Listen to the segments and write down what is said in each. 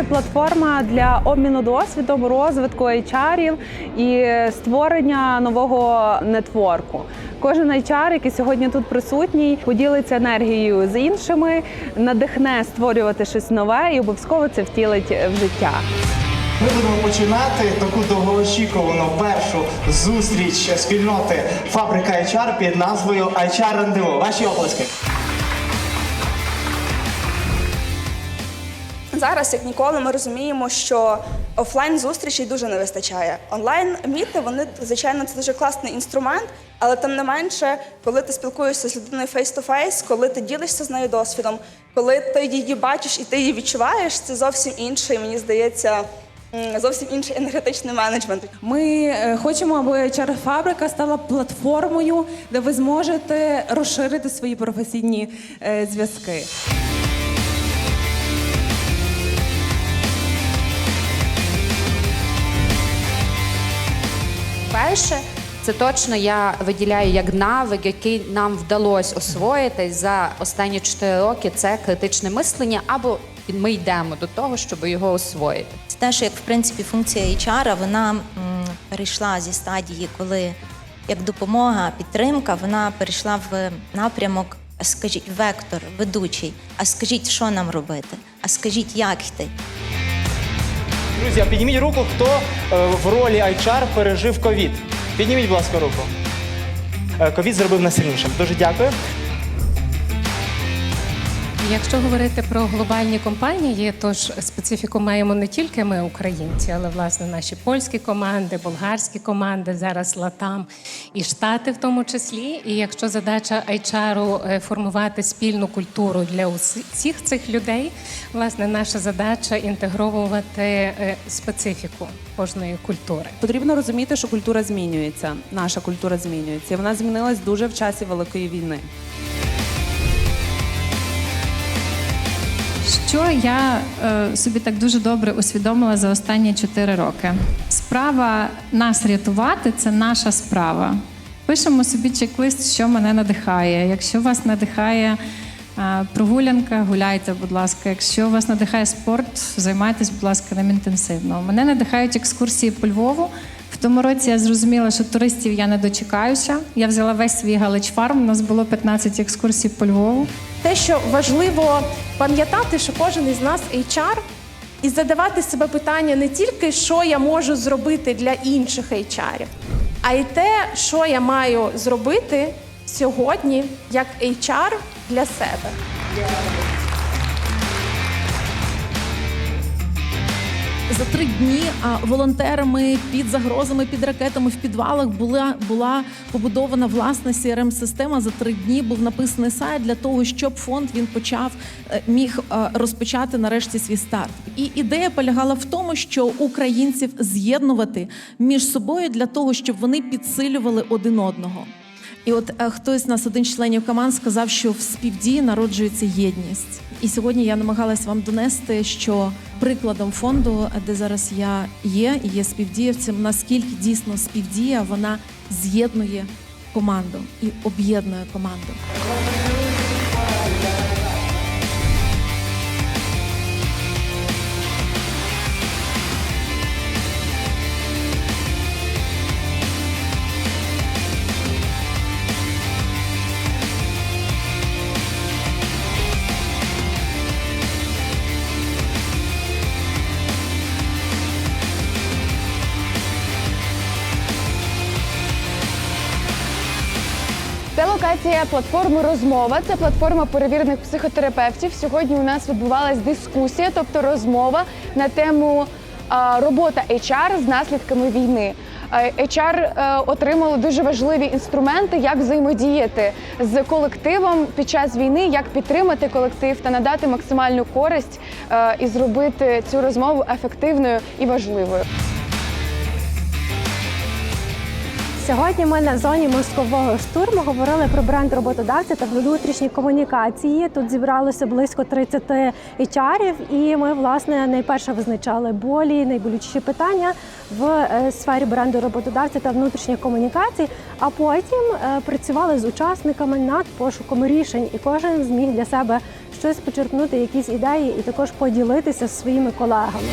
це платформа для обміну досвідом, розвитку HR і створення нового нетворку. Кожен HR, який сьогодні тут присутній, поділиться енергією з іншими, надихне створювати щось нове і обов'язково це втілить в життя. Ми будемо починати таку довгоочікувану першу зустріч спільноти Фабрика HR під назвою HR Рандево. Ваші оплески. Зараз, як ніколи, ми розуміємо, що офлайн зустрічей дуже не вистачає. Онлайн міти вони звичайно це дуже класний інструмент, але тим не менше, коли ти спілкуєшся з людиною фейс-то-фейс, коли ти ділишся з нею досвідом, коли ти її бачиш і ти її відчуваєш, це зовсім інший, мені здається, зовсім інший енергетичний менеджмент. Ми е, хочемо, аби HR фабрика стала платформою, де ви зможете розширити свої професійні е, зв'язки. Перше, це точно я виділяю як навик, який нам вдалося освоїти за останні 4 роки. Це критичне мислення, або ми йдемо до того, щоб його освоїти. Це те, що як в принципі функція HR, вона м, перейшла зі стадії, коли як допомога, підтримка, вона перейшла в напрямок, скажіть, вектор, ведучий. А скажіть, що нам робити? А скажіть, як йти? Друзі, підніміть руку, хто е, в ролі HR пережив ковід. Підніміть, будь ласка, руку. Е, Ковід зробив нас сильнішим. Дуже дякую. Якщо говорити про глобальні компанії, то ж специфіку маємо не тільки ми, українці, але власне наші польські команди, болгарські команди, зараз Латам і Штати в тому числі. І якщо задача HR е, формувати спільну культуру для усіх цих людей, власне, наша задача інтегровувати е, специфіку кожної культури. Потрібно розуміти, що культура змінюється. Наша культура змінюється. Вона змінилась дуже в часі Великої війни. Що я е, собі так дуже добре усвідомила за останні 4 роки? Справа нас рятувати це наша справа. Пишемо собі чек-лист, що мене надихає. Якщо вас надихає е, прогулянка, гуляйте, будь ласка. Якщо вас надихає спорт, займайтесь, будь ласка, ним інтенсивно. Мене надихають екскурсії по Львову. Тому році я зрозуміла, що туристів я не дочекаюся. Я взяла весь свій галич-фарм. У нас було 15 екскурсій по Львову. те, що важливо пам'ятати, що кожен із нас HR, і задавати себе питання не тільки, що я можу зробити для інших HR, а й те, що я маю зробити сьогодні як HR для себе. За три дні волонтерами під загрозами, під ракетами в підвалах була була побудована власна crm система За три дні був написаний сайт для того, щоб фонд він почав е, міг е, розпочати нарешті свій старт. І ідея полягала в тому, що українців з'єднувати між собою для того, щоб вони підсилювали один одного. І от е, хтось з нас, один членів команд, сказав, що в співдії народжується єдність. І сьогодні я намагалась вам донести, що прикладом фонду, де зараз я є, і є співдіявцем, наскільки дійсно співдія вона з'єднує команду і об'єднує команду. Локація платформи Розмова. Це платформа перевірених психотерапевтів. Сьогодні у нас відбувалась дискусія, тобто розмова на тему робота HR з наслідками війни. HR е, отримали дуже важливі інструменти, як взаємодіяти з колективом під час війни, як підтримати колектив та надати максимальну користь е, і зробити цю розмову ефективною і важливою. Сьогодні ми на зоні мозкового штурму говорили про бренд роботодавця та внутрішні комунікації. Тут зібралося близько 30 HR-ів, і ми власне найперше визначали болі, найболючіші питання в е, сфері бренду роботодавця та внутрішніх комунікацій. А потім е, працювали з учасниками над пошуком рішень, і кожен зміг для себе щось почерпнути, якісь ідеї, і також поділитися зі своїми колегами.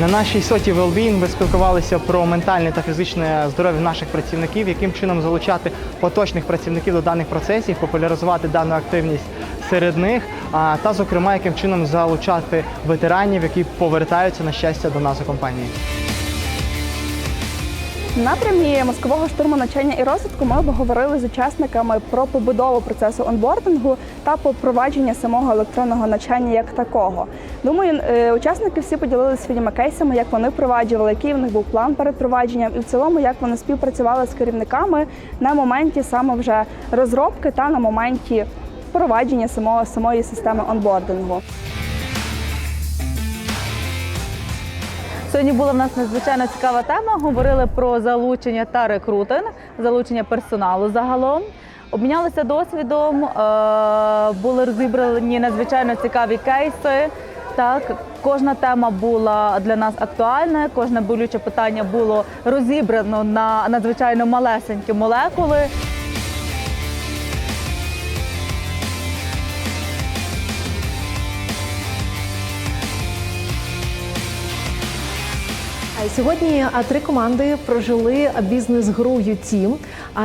На нашій соті Wellbeing ви спілкувалися про ментальне та фізичне здоров'я наших працівників, яким чином залучати поточних працівників до даних процесів, популяризувати дану активність серед них, а, та, зокрема, яким чином залучати ветеранів, які повертаються на щастя до нас у компанії. Напрямі мозкового штурму навчання і розвитку ми обговорили з учасниками про побудову процесу онбордингу та впровадження самого електронного навчання як такого. Думаю, е, учасники всі поділилися своїми кейсами, як вони впроваджували, який в них був план перед впровадженням, і в цілому, як вони співпрацювали з керівниками на моменті саме вже розробки та на моменті впровадження самого самої системи онбордингу. Сьогодні була в нас надзвичайно цікава тема. Говорили про залучення та рекрутинг, залучення персоналу загалом. Обмінялися досвідом, е, були розібрані надзвичайно цікаві кейси. Так, кожна тема була для нас актуальна, кожне болюче питання було розібрано на надзвичайно малесенькі молекули. Сьогодні три команди прожили бізнес-гру «Ютім»,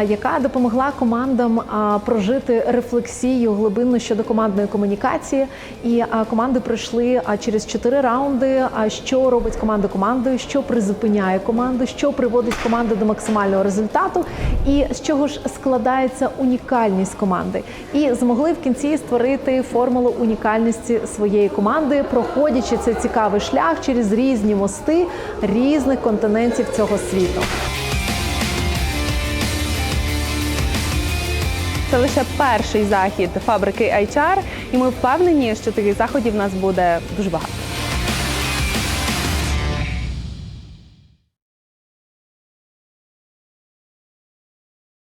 яка допомогла командам прожити рефлексію глибинну щодо командної комунікації. І команди пройшли через чотири раунди. А що робить команда командою, що призупиняє команду, що приводить команду до максимального результату, і з чого ж складається унікальність команди. І змогли в кінці створити формулу унікальності своєї команди, проходячи цей цікавий шлях через різні мости різних континентів цього світу. Це лише перший захід фабрики HR, і ми впевнені, що таких заходів у нас буде дуже багато.